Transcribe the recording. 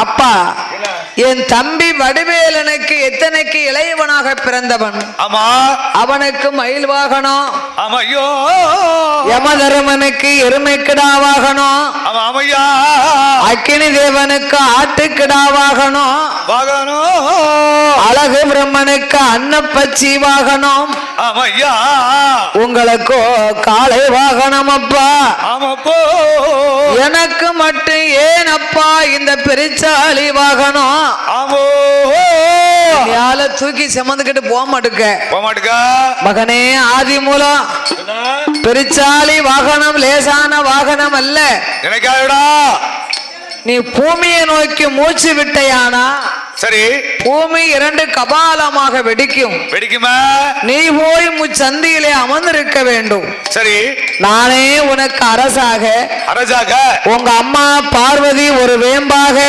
அப்பா? என் தம்பி வடிவேலனுக்கு எத்தனைக்கு இளையவனாக பிறந்தவன்? ஆமா. அவனுக்கு மயில் வாகனம். ஆமா ஐயோ. யமதர்மனுக்கு எருமைக்கிடா வாகனம். ஆமையா. அக்கினி தேவனுக்கு ஆட்டுக்கிடா வாகனம். வாகனம். அழகு பிரம்மனுக்கு அன்னப்பச்சி வாகனம். ஆமையா உங்களுக்கோ காளை வாகனம் அப்பா எனக்கு மட்டும் ஏன் அப்பா இந்த பெருச்சாலி வாகனம்? ஆமோ! யால தூக்கி சுமந்துக்கிட்டு போக மாட்டுக்க. போக மாட்டுக்கா? மகனே ஆதி மூலம். பெருச்சாலி வாகனம் லேசான வாகனம் அல்ல. நினைக்காதடா நீ பூமியை நோக்கி மூச்சு விட்டையானா? சரி. பூமி இரண்டு கபாலமாக வெடிக்கும். வெடிக்குமா? நீ போய் முச்சந்தியிலே அமர்ந்திருக்க வேண்டும். சரி. நானே உனக்கு அரசாக அரசாக? உங்க அம்மா பார்வதி ஒரு வேம்பாக